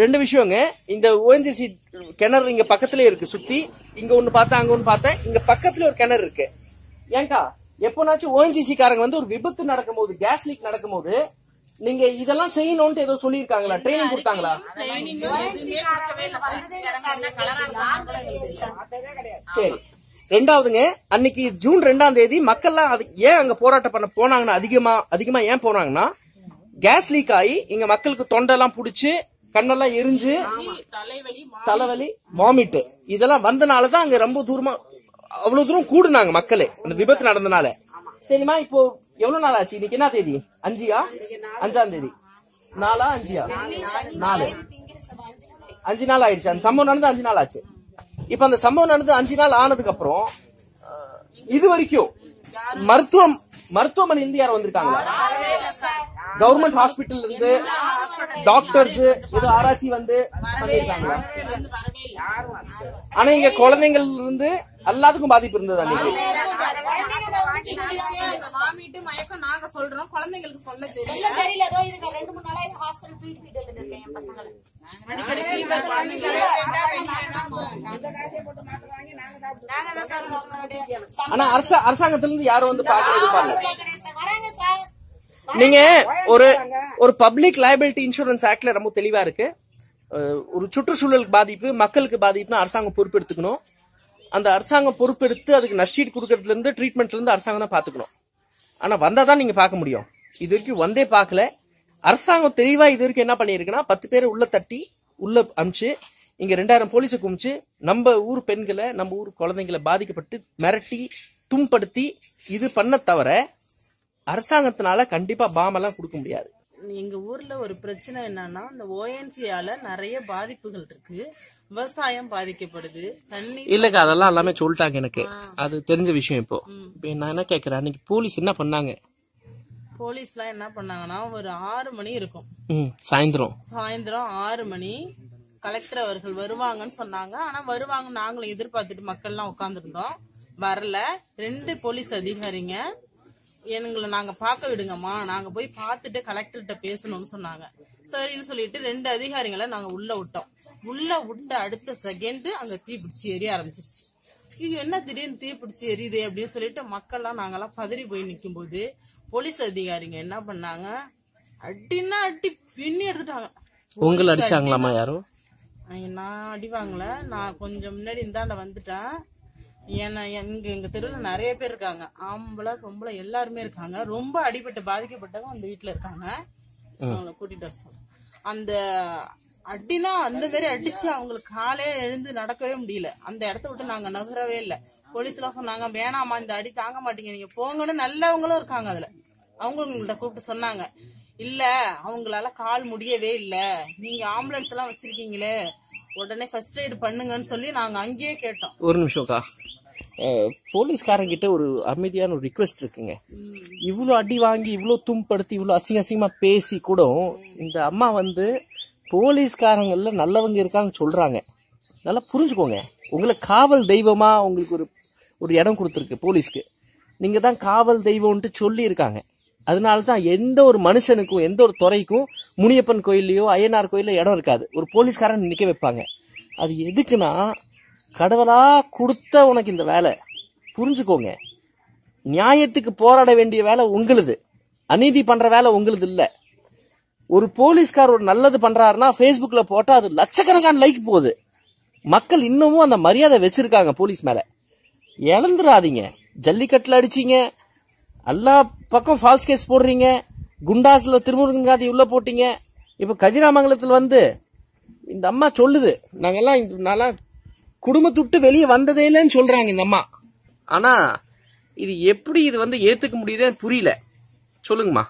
ரெண்டு விஷயங்க. இந்த ஓஎன்ஜிசி கிணறு இங்க பக்கத்துல இருக்கு சுத்தி. இங்க ஒண்ணு பார்த்தேன் அங்க ஒண்ணு பார்த்தேன். இங்க பக்கத்துல ஒரு கிணறு இருக்கு. ஏங்கா எப்போனாச்சும் ஓஎன்ஜிசி காரங்க வந்து ஒரு விபத்து நடக்கும்போது கேஸ் லீக் நடக்கும்போது நீங்க இதெல்லாம் செய்யணும்னு ஏதோ சொல்லியிருக்காங்களா? ட்ரைனிங் கொடுத்தாங்களா? சரி. ரெண்டாவதுங்க அன்னைக்கு ஜூன் ரெண்டாம் தேதி மக்கள்லாம் அது ஏன் அங்க போராட்டம் பண்ண போனாங்கன்னா அதிகமா அதிகமா ஏன் போனாங்கன்னா கேஸ் லீக் ஆகி இங்க மக்களுக்கு தொண்டெல்லாம் புடிச்சு கண்ணெல்லாம் எரிஞ்சு தலைவலி வாமிட் இதெல்லாம் வந்தனாலதான் அங்க ரொம்ப தூரமா அவ்வளவு தூரம் கூடுனாங்க மக்களே. அந்த விபத்து நடந்தனால. சரிம்மா இப்போ எவ்வளவு நாள் ஆச்சு? இன்னைக்கு என்ன தேதி? அஞ்சியா? அஞ்சாம் தேதி. நாலா அஞ்சியா? நாலு. அஞ்சு நாள் ஆயிடுச்சு. அந்த சம்பவம் நடந்து அஞ்சு நாள் ஆச்சு. இப்ப அந்த சம்பவம் நடந்து அஞ்சு நாள் ஆனதுக்கு அப்புறம் இது வரைக்கும் மருத்துவம் மருத்துவமனை இருந்து யாரும் வந்திருக்காங்களா கவர்மெண்ட் ஹாஸ்பிட்டல் இருந்து டாக்டர்ஸ் ஏதோ ஆராய்ச்சி வந்து பண்ணிருக்காங்களா ஆனா இங்க குழந்தைங்கள் இருந்து எல்லாத்துக்கும் பாதிப்பு இருந்தது அன்னைக்கு வாமிட்டு மயக்கம் நாங்க சொல்றோம். குழந்தைங்களுக்கு சொல்ல தெரியல. தெரியல. ஏதோ இதுக்கு ரெண்டு மூணு நாளா ஹாஸ்பிட்டல் தூக்கிட்டு போயிட்டு வந்துட்டு இருக்கேன் என் பசங்களை. நாங்க தான் சார் சாப்பிட ஆனா அரச அரசாங்கத்துல இருந்து யாரும் வந்து பாக்குறது பாருங்க நீங்க ஒரு ஒரு பப்ளிக் லைபிலிட்டி இன்சூரன்ஸ் ஆக்ட்ல ரொம்ப தெளிவா இருக்கு. ஒரு சுற்றுச்சூழலுக்கு பாதிப்பு மக்களுக்கு பாதிப்புனா அரசாங்கம் பொறுப்பெடுத்துக்கணும். அந்த அரசாங்கம் பொறுப்பெடுத்து அதுக்கு நஷ்டீடு கொடுக்கறதுல இருந்து ட்ரீட்மெண்ட்ல இருந்து அரசாங்கம் தான் பாத்துக்கணும் ஆனா வந்தாதான் நீங்க பார்க்க முடியும். இது வரைக்கும் வந்தே பார்க்கல. அரசாங்கம் தெளிவா இது வரைக்கும் என்ன பண்ணிருக்குன்னா பத்து பேரை உள்ள தட்டி உள்ள அமிச்சு இங்க ரெண்டாயிரம் போலீஸை குமிச்சு நம்ம ஊர் பெண்களை நம்ம ஊர் குழந்தைங்களை பாதிக்கப்பட்டு மிரட்டி தும்படுத்தி இது பண்ண தவிர அரசாங்கத்தினால கண்டிப்பா பாம் எல்லாம் கொடுக்க முடியாது. எங்க ஊர்ல ஒரு பிரச்சனை என்னன்னா இந்த ஓஎன்ஜியால நிறைய பாதிப்புகள் இருக்கு. விவசாயம் பாதிக்கப்படுது. தண்ணி இல்லக்கா அதெல்லாம் எல்லாமே சொல்லிட்டாங்க எனக்கு. அது தெரிஞ்ச விஷயம் இப்போ. இப்போ நான் என்ன கேக்குறேன் அன்னைக்கு போலீஸ் என்ன பண்ணாங்க? போலீஸ்லாம் என்ன பண்ணாங்கன்னா ஒரு ஆறு மணி இருக்கும். சாயந்தரம். சாயந்தரம் ஆறு மணி கலெக்டர் அவர்கள் வருவாங்கன்னு சொன்னாங்க. ஆனா வருவாங்க நாங்களும் எதிர்பார்த்துட்டு மக்கள்லாம் உட்காந்துருந்தோம் வரல. ரெண்டு போலீஸ் அதிகாரிங்க. எங்களை நாங்க பார்க்க விடுங்கம்மா. நாங்க போய் பார்த்துட்டு கலெக்டர்கிட்ட பேசணும்னு சொன்னாங்க. சரின்னு சொல்லிட்டு ரெண்டு அதிகாரிகளை நாங்க உள்ள விட்டோம். உள்ள விட்ட அடுத்த செகண்ட் அங்க தீ பிடிச்சி எரிய ஆரம்பிச்சிருச்சு. இது என்ன திடீர்னு தீ பிடிச்சி எரியுது அப்படின்னு சொல்லிட்டு மக்கள்லாம் நாங்கெல்லாம் பதறி போய் நிக்கும்போது போலீஸ் அதிகாரிங்க என்ன பண்ணாங்க? அடின்னா அடி பின்னி எடுத்துட்டாங்க. உங்களை அடிச்சாங்களாமா யாரோ? ஐய, நான் அடி வாங்கல. நான் கொஞ்சம் முன்னாடி இந்தாண்ட வந்துட்டேன். ஏன்னா எங்க எங்க தெருவில் நிறைய பேர் இருக்காங்க. ஆம்பளை பொம்பளை எல்லாருமே இருக்காங்க. ரொம்ப அடிபட்டு பாதிக்கப்பட்டவங்க அந்த வீட்டுல இருக்காங்க. அவங்கள கூட்டிட்டு வர. அந்த அடினா அந்த மாதிரி அடிச்சு அவங்களுக்கு காலே எழுந்து நடக்கவே முடியல. அந்த இடத்த விட்டு நாங்க நகரவே இல்லை. போலீஸ் எல்லாம் சொன்னாங்க வேணாமா இந்த அடி தாங்க மாட்டீங்க. நீங்க போங்கன்னு நல்லவங்களும் இருக்காங்க அதுல. அவங்களும் எங்கள்கிட்ட கூப்பிட்டு சொன்னாங்க. இல்ல அவங்களால கால் முடியவே இல்ல. நீங்க ஆம்புலன்ஸ் எல்லாம் வச்சிருக்கீங்களே. உடனே ஃபர்ஸ்ட் எய்ட் பண்ணுங்கன்னு சொல்லி நாங்க அங்கேயே கேட்டோம். ஒரு நிமிஷம்க்கா போலீஸ்காரங்கிட்ட ஒரு அமைதியான ஒரு ரிக்வெஸ்ட் இருக்குங்க. இவ்வளோ அடி வாங்கி இவ்வளோ தும்படுத்தி இவ்வளோ அசிங்க அசிங்கமாக பேசி கூட இந்த அம்மா வந்து போலீஸ்காரங்கள்ல நல்லவங்க இருக்காங்க சொல்கிறாங்க நல்லா புரிஞ்சுக்கோங்க. உங்களை காவல் தெய்வமாக உங்களுக்கு ஒரு ஒரு இடம் கொடுத்துருக்கு போலீஸ்க்கு. நீங்கள் தான் காவல் தெய்வம்ன்ட்டு சொல்லி இருக்காங்க அதனால தான் எந்த ஒரு மனுஷனுக்கும் எந்த ஒரு துறைக்கும் முனியப்பன் கோயில்லையோ ஐயனார் கோயிலில் இடம் இருக்காது. ஒரு போலீஸ்காரன் நிற்க வைப்பாங்க. அது எதுக்குன்னா கடவுளா கொடுத்த உனக்கு இந்த வேலை. புரிஞ்சுக்கோங்க. நியாயத்துக்கு போராட வேண்டிய வேலை உங்களுது. அநீதி பண்ற வேலை உங்களுது இல்ல. ஒரு போலீஸ்கார் ஒரு நல்லது பண்றாருன்னா Facebookல போட்டா அது லட்சக்கணக்கான லைக் போகுது. மக்கள் இன்னமும் அந்த மரியாதை வச்சிருக்காங்க போலீஸ் மேல. இழந்துடாதீங்க ஜல்லிக்கட்டுல அடிச்சீங்க. எல்லா பக்கம் ஃபால்ஸ் கேஸ் போடுறீங்க. குண்டாஸ்ல திருமுருகன் காதி உள்ள போட்டீங்க. இப்ப கதிராமங்கலத்துல வந்து இந்த அம்மா சொல்லுது. நாங்கெல்லாம் நல்லா நல்லா குடும்பத்துட்டு வெளியே வந்ததே இல்லைன்னு சொல்றாங்க இந்த அம்மா. ஆனா இது எப்படி இது வந்து ஏத்துக்க முடியுதே புரியல. சொல்லுங்கம்மா.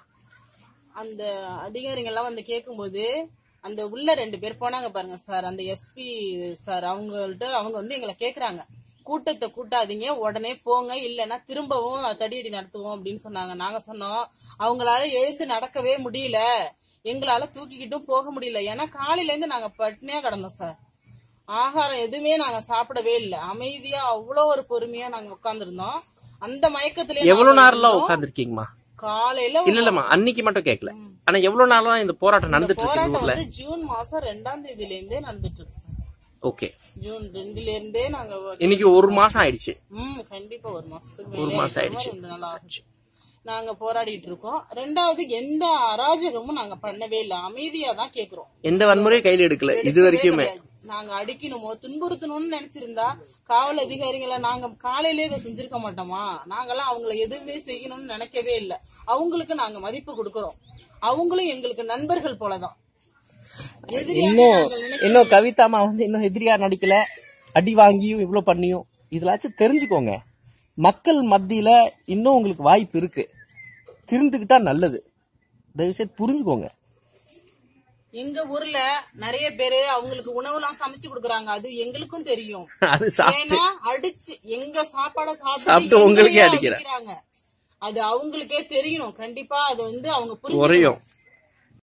அந்த அதிகாரிகள்லாம் வந்து கேட்கும்போது அந்த உள்ள ரெண்டு பேர் போனாங்க பாருங்க சார். அந்த எஸ்பி சார் அவங்கள்ட்ட அவங்க வந்து எங்களை கேக்குறாங்க. கூட்டத்தை கூட்டாதீங்க உடனே போங்க இல்லைன்னா திரும்பவும் தடியடி நடத்துவோம் அப்படின்னு சொன்னாங்க. நாங்க சொன்னோம் அவங்களால எழுந்து நடக்கவே முடியல. எங்களால தூக்கிக்கிட்டும் போக முடியல. ஏன்னா காலையில இருந்து நாங்க பட்னியா கிடந்தோம் சார். ஆகாரம் எதுவுமே நாங்க சாப்பிடவே இல்லை. அமைதியா அவ்வளோ ஒரு பொறுமையா நாங்க உட்கார்ந்திருந்தோம். அந்த மயக்கத்திலே எவ்வளவு இருந்தோம். உட்காந்துருக்கீங்கம்மா காலையில இல்ல இல்லம்மா அன்னைக்கு மட்டும் கேட்கல ஆனா எவ்வளவு நாளா இந்த போராட்டம் நடந்துட்டு இருக்கு ஜூன் மாசம் ரெண்டாம் தேதியில இருந்தே நடந்துட்டு இருக்கு ஓகே. ஜூன் ரெண்டுல இருந்தே நாங்க இன்னைக்கு ஒரு மாசம் ஆயிடுச்சு. ம் கண்டிப்பா ஒரு மாசத்துக்கு ஒரு மாசம் ஆயிடுச்சு. ரெண்டு நாள் ஆச்சு நாங்க போராடிட்டு இருக்கோம். ரெண்டாவது எந்த அராஜகமும் நாங்க பண்ணவே இல்ல. அமைதியா தான் கேக்குறோம். எந்த வன்முறையும் கையில எடுக்கல. இது வரைக்குமே. நாங்க அடிக்கணுமோ? துன்புறுத்தணும்னு நினைச்சிருந்தா காவல் அதிகாரிகளை நாங்க காலையிலே இதை செஞ்சிருக்க மாட்டோமா? நாங்கெல்லாம் அவங்கள எதுவுமே செய்யணும்னு நினைக்கவே இல்ல. அவங்களுக்கு நாங்க மதிப்பு கொடுக்கறோம். அவங்களும் எங்களுக்கு நண்பர்கள் போலதான். இன்னும் இன்னும் கவிதாமா வந்து இன்னும் எதிரியா நடிக்கல. அடி வாங்கியும் இவ்வளவு பண்ணியும். இதெல்லாச்சும் தெரிஞ்சுக்கோங்க. மக்கள் மத்தியில இன்னும் உங்களுக்கு வாய்ப்பு இருக்கு. திருந்துக்கிட்டா நல்லது. தயவு செய்து புரிஞ்சுக்கோங்க. எங்க ஊர்ல நிறைய பேரு அவங்களுக்கு உணவுலாம் சமைச்சு கொடுக்கறாங்க. அது எங்களுக்கும் தெரியும். ஏன்னா அடிச்சு எங்க சாப்பாட சாப்பிட்டு உங்களுக்கே. அடிக்கிறாங்க. அது அவங்களுக்கே தெரியணும் கண்டிப்பா அது வந்து அவங்க புரிஞ்சு குறையும்.